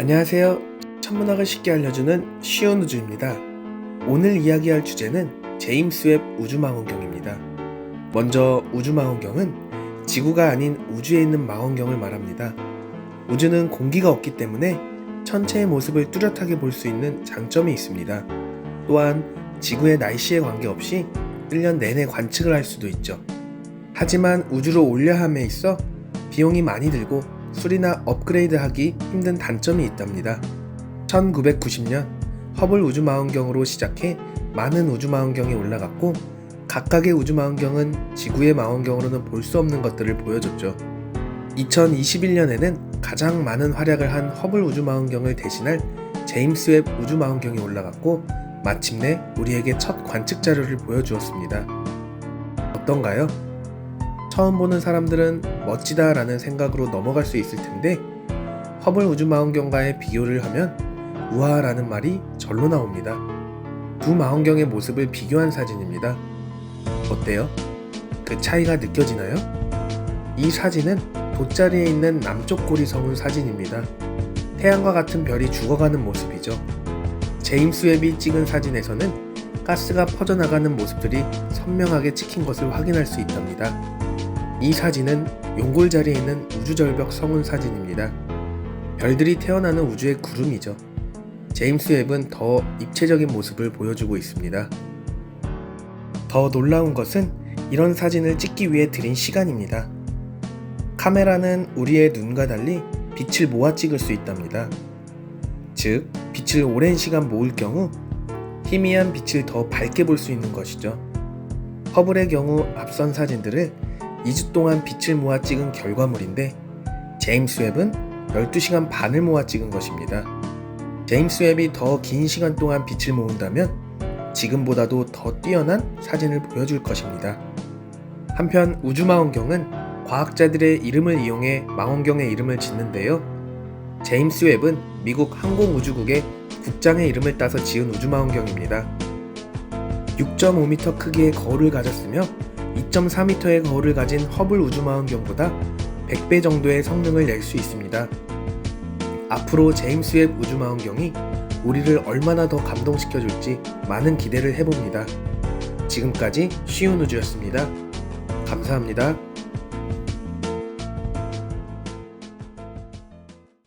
안녕하세요. 천문학을 쉽게 알려주는 쉬운 우주입니다. 오늘 이야기할 주제는 제임스 웹 우주망원경입니다. 먼저 우주망원경은 지구가 아닌 우주에 있는 망원경을 말합니다. 우주는 공기가 없기 때문에 천체의 모습을 뚜렷하게 볼 수 있는 장점이 있습니다. 또한 지구의 날씨에 관계없이 1년 내내 관측을 할 수도 있죠. 하지만 우주로 올려함에 있어 비용이 많이 들고 수리나 업그레이드 하기 힘든 단점이 있답니다. 1990년 허블 우주망원경으로 시작해 많은 우주망원경이 올라갔고 각각의 우주망원경은 지구의 망원경으로는 볼 수 없는 것들을 보여줬죠. 2021년에는 가장 많은 활약을 한 허블 우주망원경을 대신할 제임스 웹 우주망원경이 올라갔고 마침내 우리에게 첫 관측 자료를 보여주었습니다. 어떤가요? 처음 보는 사람들은 멋지다 라는 생각으로 넘어갈 수 있을 텐데 허블 우주망원경과의 비교를 하면 우아라는 말이 절로 나옵니다. 두 망원경의 모습을 비교한 사진입니다. 어때요? 그 차이가 느껴지나요? 이 사진은 돗자리에 있는 남쪽 고리 성운 사진입니다. 태양과 같은 별이 죽어가는 모습이죠. 제임스 웹이 찍은 사진에서는 가스가 퍼져나가는 모습들이 선명하게 찍힌 것을 확인할 수 있답니다. 이 사진은 용골자리에 있는 우주절벽 성운 사진입니다. 별들이 태어나는 우주의 구름이죠. 제임스 웹은 더 입체적인 모습을 보여주고 있습니다. 더 놀라운 것은 이런 사진을 찍기 위해 들인 시간입니다. 카메라는 우리의 눈과 달리 빛을 모아 찍을 수 있답니다. 즉, 빛을 오랜 시간 모을 경우 희미한 빛을 더 밝게 볼 수 있는 것이죠. 허블의 경우 앞선 사진들을 2주 동안 빛을 모아 찍은 결과물인데 제임스 웹은 12시간 반을 모아 찍은 것입니다. 제임스 웹이 더 긴 시간 동안 빛을 모은다면 지금보다도 더 뛰어난 사진을 보여줄 것입니다. 한편 우주망원경은 과학자들의 이름을 이용해 망원경의 이름을 짓는데요. 제임스 웹은 미국 항공우주국의 국장의 이름을 따서 지은 우주망원경입니다. 6.5m 크기의 거울을 가졌으며 2.4m의 거울을 가진 허블 우주망원경보다 100배 정도의 성능을 낼 수 있습니다. 앞으로 제임스 웹 우주망원경이 우리를 얼마나 더 감동시켜줄지 많은 기대를 해봅니다. 지금까지 쉬운 우주였습니다. 감사합니다.